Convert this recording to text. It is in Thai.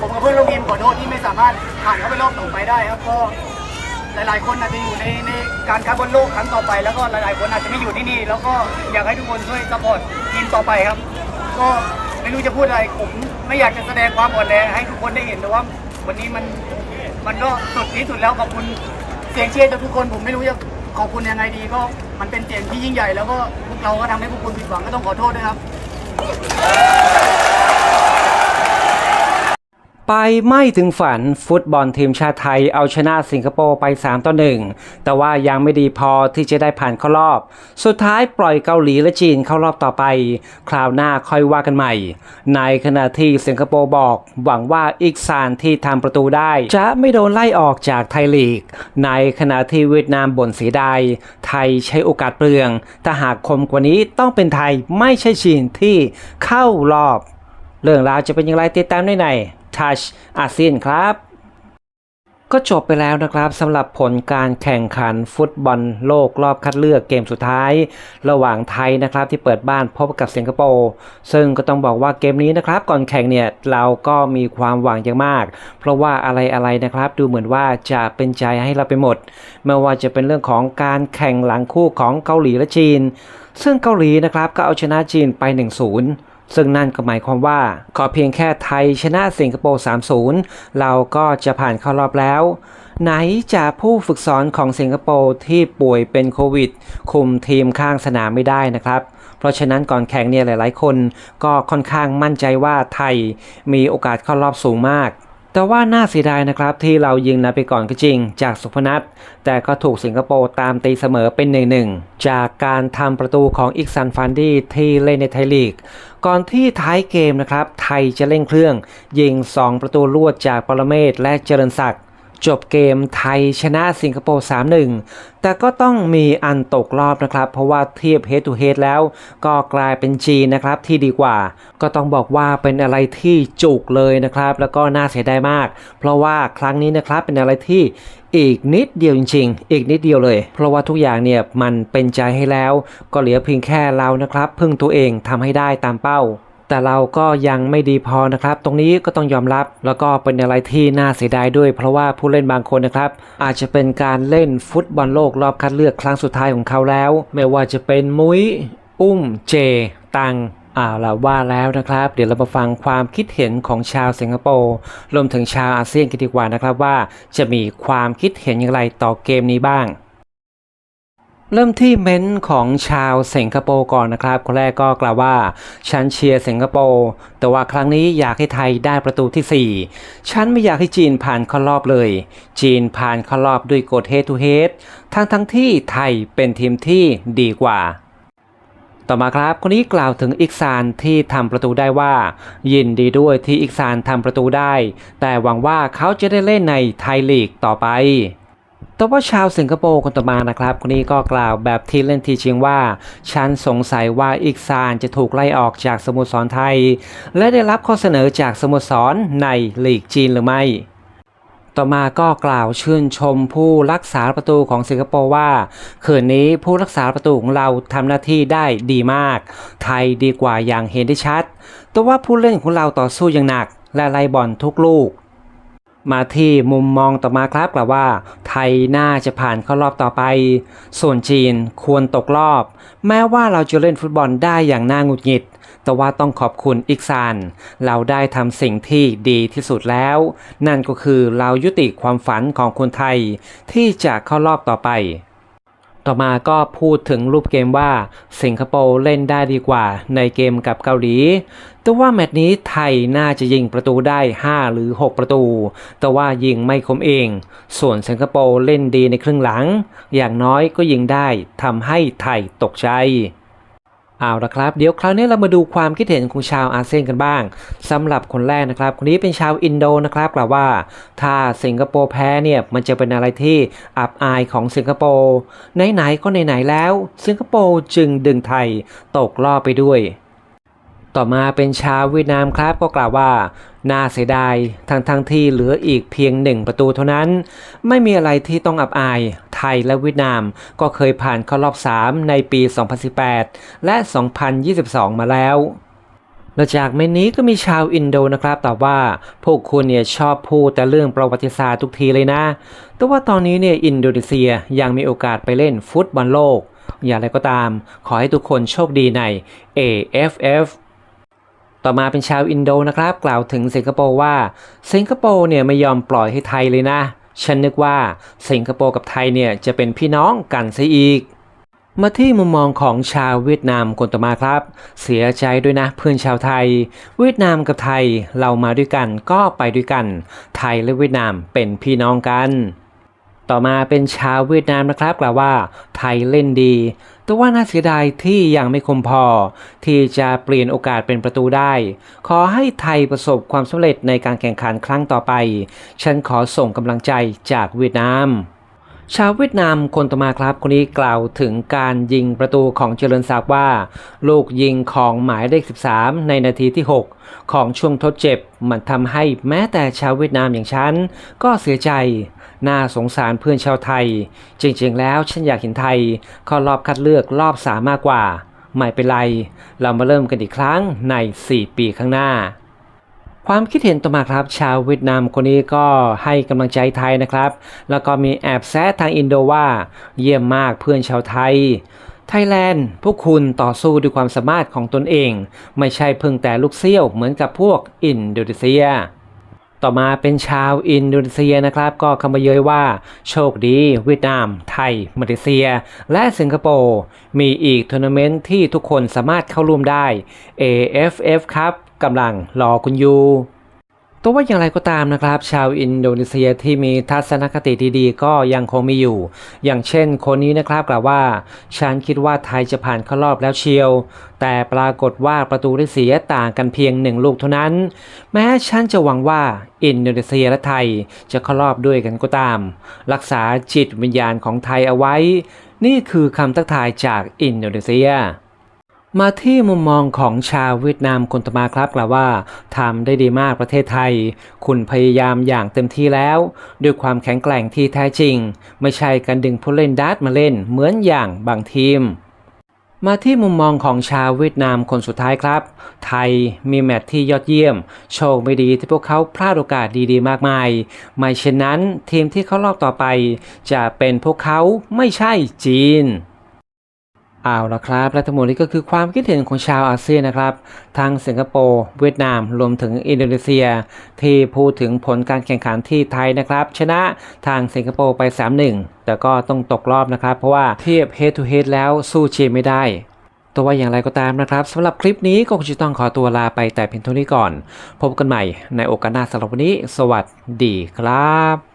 ผมกับเพื่อนร่วมทีมขอโทษที่ไม่สามารถผ่านเข้าไปรอบต่อไปได้ครับก็หลายๆ คนอาจจะอยู่ในในการคัดบอลโลกครั้งต่อไป แล้วก็หลายๆ คนอาจจะไม่อยู่ที่นี่ แล้วก็อยากให้ทุกคนช่วยซัพพอร์ตทีมต่อไปครับ ก็ไม่รู้จะพูดอะไรผมไม่อยากจะแสดงความอ่อนแอให้ทุกคนได้เห็นแต่ว่า วันนี้มันมันก็สุดที่สุดแล้วขอบคุณเสียงเชียร์จากทุกคนผมไม่รู้จะขอบคุณยังไงดีก็มันเป็นเสียงที่ยิ่งใหญ่ แล้วก็พวกเราก็ทำให้พวกคุณผิดหวังก็ต้องขอโทษด้วยครับ ไปไม่ถึงฝันฟุตบอลทีมชาติไทยเอาชนะสิงคโปร์ไป 3 ต่อ 1 แต่ว่ายังไม่ดีพอที่จะได้ผ่านเข้ารอบ สุดท้ายปล่อยเกาหลีและจีนเข้ารอบต่อไป คราวหน้าค่อยว่ากันใหม่ ในขณะที่สิงคโปร์บอก หวังว่าอีกซานที่ทำประตูได้ จะไม่โดนไล่ออกจากไทยลีก ในขณะที่เวียดนามบ่นเสียดายไทยใช้โอกาสเปลือง ถ้าหากคมกว่านี้ต้องเป็นไทยไม่ใช่จีนที่เข้ารอบ เรื่องราวจะเป็นอย่างไรติดตามได้ใน Touch อาเซียนครับ ก็จบไปแล้วนะครับสำหรับผลการแข่งขันฟุตบอลโลกรอบคัดเลือกเกมสุดท้าย ระหว่างไทยนะครับที่เปิดบ้านพบกับสิงคโปร์ซึ่งก็ต้องบอกว่าเกมนี้นะครับ ก่อนแข่งเนี่ยเราก็มีความหวังอย่างมาก เพราะว่าอะไรๆนะครับ ดูเหมือนว่าจะเป็นใจให้เราไปหมดไม่ว่าจะเป็นเรื่องของการแข่งหลังคู่ของเกาหลีและจีน ซึ่งเกาหลีนะครับก็เอาชนะจีนไป 1-0 ซึ่งนั่นก็หมายความว่า ขอเพียงแค่ไทยชนะสิงคโปร์ 3-0 เราก็จะผ่านเข้ารอบแล้ว ไหนจะผู้ฝึกสอนของสิงคโปร์ที่ป่วยเป็นโควิด คุมทีมข้างสนามไม่ได้นะครับเพราะฉะนั้นก่อนแข่งเนี่ยหลายๆ คนก็ค่อนข้างมั่นใจว่าไทยมีโอกาสเข้ารอบสูงมาก แต่ว่าน่าเสียดายนะครับที่เรายิงนำไปก่อนก็จริง จากสุพนัทแต่ก็ถูกสิงคโปร์ตามตีเสมอเป็น1-1จากการทำประตูของอิกซันฟันดี้ที่เล่นในไทยลีก ก่อนที่ท้ายเกมนะครับไทยจะเร่งเครื่อง ยิง 2 ประตูรวดจากปรเมศและเจริญศักดิ์ จบเกมไทยชนะสิงคโปร์ 3-1 แต่ก็ต้องมีอันตกรอบนะครับ เพราะว่าเทียบ head to head แล้ว ก็กลายเป็นจีนนะครับที่ดีกว่า ก็ต้องบอกว่าเป็นอะไรที่จุกเลยนะครับ แล้วก็น่าเสียดายมาก เพราะว่าครั้งนี้นะครับเป็นอะไรที่อีกนิดเดียวจริงๆ อีกนิดเดียวเลย เพราะว่าทุกอย่างเนี่ยมันเป็นใจให้แล้ว ก็เหลือเพียงแค่เรานะครับ พึ่งตัวเองทำให้ได้ตามเป้า แต่เราก็ยังไม่ดีพอนะครับ ตรงนี้ก็ต้องยอมรับแล้วก็เป็นอะไรที่น่าเสียดายด้วย เพราะว่าผู้เล่นบางคนนะครับ อาจจะเป็นการเล่นฟุตบอลโลกรอบคัดเลือกครั้งสุดท้ายของเขาแล้ว ไม่ว่าจะเป็นมุ้ยอุ้มเจ ตังอ่าละว่าแล้วนะครับ เดี๋ยวเรามาฟังความคิดเห็นของชาวสิงคโปร์รวมถึงชาวอาเซียนกันดีกว่านะครับว่าจะมีความคิดเห็นอย่างไรต่อเกมนี้บ้าง เริ่มที่เม้นต์ของชาวสิงคโปร์ก่อนนะครับ คนแรกก็กล่าวว่าฉันเชียร์สิงคโปร์แต่ว่าครั้งนี้อยากให้ไทยได้ประตูที่ 4 ฉันไม่อยากให้จีนผ่านเข้ารอบเลย จีนผ่านเข้ารอบด้วยกฎ head to head ทั้งทั้งที่ไทยเป็นทีมที่ดีกว่า ต่อมาครับ คนนี้กล่าวถึงอิกซานที่ทำประตูได้ว่า ยินดีด้วยที่อิกซานทำประตูได้ แต่หวังว่าเขาจะได้เล่นในไทยลีกต่อไป แต่ว่าชาวสิงคโปร์คนต่อมานะครับ คนนี้ก็กล่าวแบบที่เล่นทีชิงว่า ฉันสงสัยว่าอิกซานจะถูกไล่ออกจากสโมสรไทย และได้รับข้อเสนอจากสโมสรในลีกจีนหรือไม่ต่อมาก็กล่าวชื่นชมผู้รักษาประตูของสิงคโปร์ว่า คืนนี้ผู้รักษาประตูของเราทำหน้าที่ได้ดีมาก ไทยดีกว่าอย่างเห็นได้ชัด แต่ว่าผู้เล่นของเราต่อสู้อย่างหนักและไล่บอลทุกลูก มาที่มุมมองต่อมาครับกล่าวว่า ไทยน่าจะผ่านเข้ารอบต่อไป ส่วนจีนควรตกรอบ แม้ว่าเราจะเล่นฟุตบอลได้อย่างน่าหงุดหงิด แต่ว่าต้องขอบคุณอิกซาน เราได้ทำสิ่งที่ดีที่สุดแล้ว นั่นก็คือเรายุติความฝันของคนไทยที่จะเข้ารอบต่อไป ต่อมาก็พูดถึงรูปเกมว่าสิงคโปร์เล่นได้ดีกว่าในเกมกับเกาหลี แต่ว่าแมตช์นี้ไทยน่าจะยิงประตูได้ 5 หรือ 6 ประตู แต่ว่ายิงไม่คมเอง ส่วนสิงคโปร์เล่นดีในครึ่งหลัง อย่างน้อยก็ยิงได้ทำให้ไทยตกใจ เอาละครับเดี๋ยวคราวนี้เรามาดูความคิดเห็นของชาวอาเซียนกันบ้างสำหรับคนแรกนะครับ คนนี้เป็นชาวอินโดนะครับกล่าวว่า ถ้าสิงคโปร์แพ้เนี่ยมันจะเป็นอะไรที่อับอายของสิงคโปร์ไหนๆก็ไหนๆแล้ว สิงคโปร์จึงดึงไทยตกรอบไปด้วย ต่อมาเป็นชาวเวียดนามครับก็กล่าวว่า น่าเสียดายทั้งทั้งที่เหลืออีกเพียงหนึ่งประตูเท่านั้น ไม่มีอะไรที่ต้องอับอาย ไทยและเวียดนามก็เคยผ่านเข้ารอบ 3 ในปี 2018 และ 2022 มาแล้วและจากเมนนี้ก็มีชาวอินโดนะครับตอบว่า พวกคุณเนี่ยชอบพูดแต่เรื่องประวัติศาสตร์ทุกทีเลยนะ แต่ว่าตอนนี้เนี่ยอินโดนีเซียยังมีโอกาสไปเล่นฟุตบอลโลก อย่างไรก็ตาม ขอให้ทุกคนโชคดีใน AFF ต่อมาเป็นชาวอินโดนะครับ กล่าวถึงสิงคโปร์ว่า สิงคโปร์เนี่ยไม่ยอมปล่อยให้ไทยเลยนะ ฉันนึกว่าสิงคโปร์กับไทยเนี่ยจะเป็นพี่น้องกันซะอีก มาที่มุมมองของชาวเวียดนามคนต่อมาครับ เสียใจด้วยนะเพื่อนชาวไทย เวียดนามกับไทยเรามาด้วยกันก็ไปด้วยกัน ไทยและเวียดนามเป็นพี่น้องกัน ต่อมาเป็นชาวเวียดนามนะครับกล่าวว่าไทยเล่นดี แต่ว่าน่าเสียดายที่ยังไม่คมพอ ที่จะเปลี่ยนโอกาสเป็นประตูได้ ขอให้ไทยประสบความสำเร็จในการแข่งขันครั้งต่อไป ฉันขอส่งกำลังใจจากเวียดนามชาวเวียดนามคนต่อมาครับคนนี้กล่าวถึงการยิงประตูของเจริญศักดิ์ว่า ลูกยิงของหมายเลข 13 ในนาทีที่ 6 ของช่วงทดเจ็บ มันทำให้แม้แต่ชาวเวียดนามอย่างฉันก็เสียใจ น่าสงสารเพื่อนชาวไทย จริงๆ แล้วฉันอยากเห็นไทยเข้ารอบคัดเลือกรอบสามมากกว่า ไม่เป็นไร เรามาเริ่มกันอีกครั้งใน 4 ปีข้างหน้า ความคิดเห็นต่อมาครับ ชาวเวียดนามคนนี้ก็ให้กำลังใจไทยนะครับ แล้วก็มีแอบแซะทางอินโดว่า เยี่ยมมากเพื่อนชาวไทยไทยแลนด์ พวกคุณต่อสู้ด้วยความสามารถของตนเอง ไม่ใช่เพิ่งแต่ลูกเสี้ยวเหมือนกับพวกอินโดนีเซีย ต่อมาเป็นชาวอินโดนีเซียนะครับ ก็คำมาเยยว่า โชคดีเวียดนาม ไทย มาเลเซีย และสิงคโปร์มีอีกทัวร์นาเมนต์ที่ทุกคนสามารถเข้าร่วมได้ AFF ครับกำลังรอคุณอยู่ ตัวว่าอย่างไรก็ตามนะครับ ชาวอินโดนีเซียที่มีทัศนคติดีๆ ก็ยังคงมีอยู่ อย่างเช่นคนนี้นะครับกล่าวว่า ฉันคิดว่าไทยจะผ่านเข้ารอบแล้วเชียว แต่ปรากฏว่าประตูได้เสียต่างกันเพียงหนึ่งลูกเท่านั้น แม้ฉันจะหวังว่าอินโดนีเซียและไทยจะเข้ารอบด้วยกันก็ตาม รักษาจิตวิญญาณของไทยเอาไว้ นี่คือคำทักทายจากอินโดนีเซีย มาที่มุมมองของชาวเวียดนามคนต่อมาครับกล่าวว่าทำได้ดีมากประเทศไทย คุณพยายามอย่างเต็มที่แล้ว ด้วยความแข็งแกร่งที่แท้จริง ไม่ใช่การดึงผู้เล่นดัตมาเล่นเหมือนอย่างบางทีม มาที่มุมมองของชาวเวียดนามคนสุดท้ายครับ ไทยมีแมตช์ที่ยอดเยี่ยม โชคไม่ดีที่พวกเขาพลาดโอกาสดีๆ มากมาย ไม่เช่นนั้นทีมที่เขารอบต่อไป จะเป็นพวกเขาไม่ใช่จีน เอาละครับและทั้งหมดนี้ก็คือความคิดเห็นของชาวอาเซียนนะครับทั้งสิงคโปร์เวียดนาม รวมถึงอินโดนีเซีย ที่พูดถึงผลการแข่งขันที่ไทยนะครับ ชนะทางสิงคโปร์ไป 3-1 แต่ก็ต้องตกรอบนะครับ เพราะว่าเทียบ head to head แล้วสู้จีนไม่ได้ตัวว่าอย่างไรก็ตามนะครับสำหรับคลิปนี้ก็คงจะต้องขอตัวลาไปแต่เพียงเท่านี้ก่อน พบกันใหม่ในโอกาสหน้าสำหรับวันนี้ สวัสดีครับ